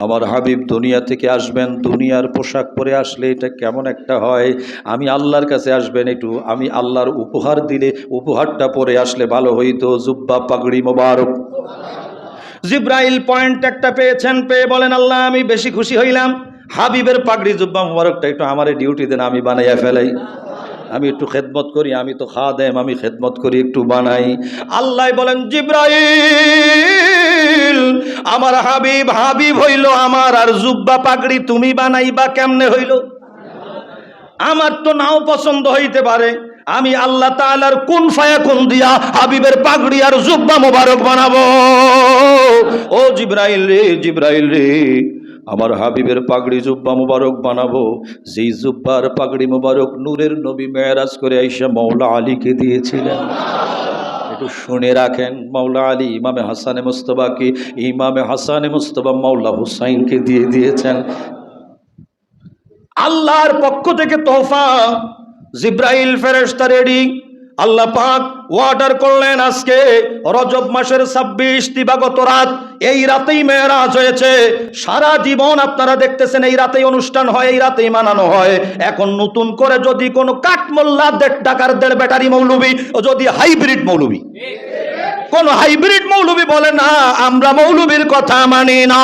আমার হাবিব দুনিয়া থেকে আসবেন, দুনিয়ার পোশাক পরে আসলে এটা কেমন একটা হয়? আমি আল্লাহর কাছে আসবেন একটু, আমি আল্লাহর উপহার দিলে উপহারটা পরে আসলে ভালো হইতো। জুব্বা পাগড়ি মোবারক। জিব্রাইল পয়েন্ট একটা পেয়েছেন, পেয়ে বলেন, আল্লাহ, আমি বেশি খুশি হইলাম। হাবিবের পাগড়ি, জুব্বা মোবারকটা একটু আমার ডিউটি দেন, আমি বানাইয়া ফেলাই। আমি একটু খেদমত করি, আমি তো খা দেম আমি খেদমত করি, একটু বানাই। আল্লাহ বলেন, জিব্রাইল আমার হাবিব হাবিব হইল আমার, আর জুব্বা পাগড়ি তুমি বানাইবা কেমনে হইল? আমার তো নাও পছন্দ হইতে পারে। আমি আল্লাহ তাআলার কোন ফায়া কোন দিয়া হাবিবের পাগড়ি আর জুব্বা মোবারক বানাবো? ও জিব্রাইল রে জিব্রাইল রে, আমার হাবিবের পাগড়ি, জুব্বা মোবারক বানাবো। যেই জুব্বার পাগড়ি মোবারক নূরের নবী মেয়ারাজ করে আইসা মৌলা আলীকে দিয়েছিলেন। একটু শুনে রাখেন মাওলা আলী, ইমামে হাসানে মুস্তফাকে, ইমামে হাসানে মুস্তফা মাওলা হুসাইনকে দিয়ে দিয়েছেন। আল্লাহর পক্ষ থেকে তোহফা। জিব্রাইল ফেরেস্তা রেডি। আল্লাহ পাক ওয়ার্ডার করলেন আজকে রজব মাসের ছাব্বিশ দিবাগত রাত। এই রাতেই মেয়েরাজ হয়েছে। সারা জীবন আপনারা দেখতেছেন এই রাতেই অনুষ্ঠান হয়, এই রাতেই মানানো হয়। এখন নতুন করে যদি কোনো কাঠমোল্লা দেড় টাকার দেড় ব্যাটারি মৌলবি, যদি হাইব্রিড মৌলবি। কোন হাইব্রিড মৌলবি বলে না, আমরা মৌলবীর কথা মানি না।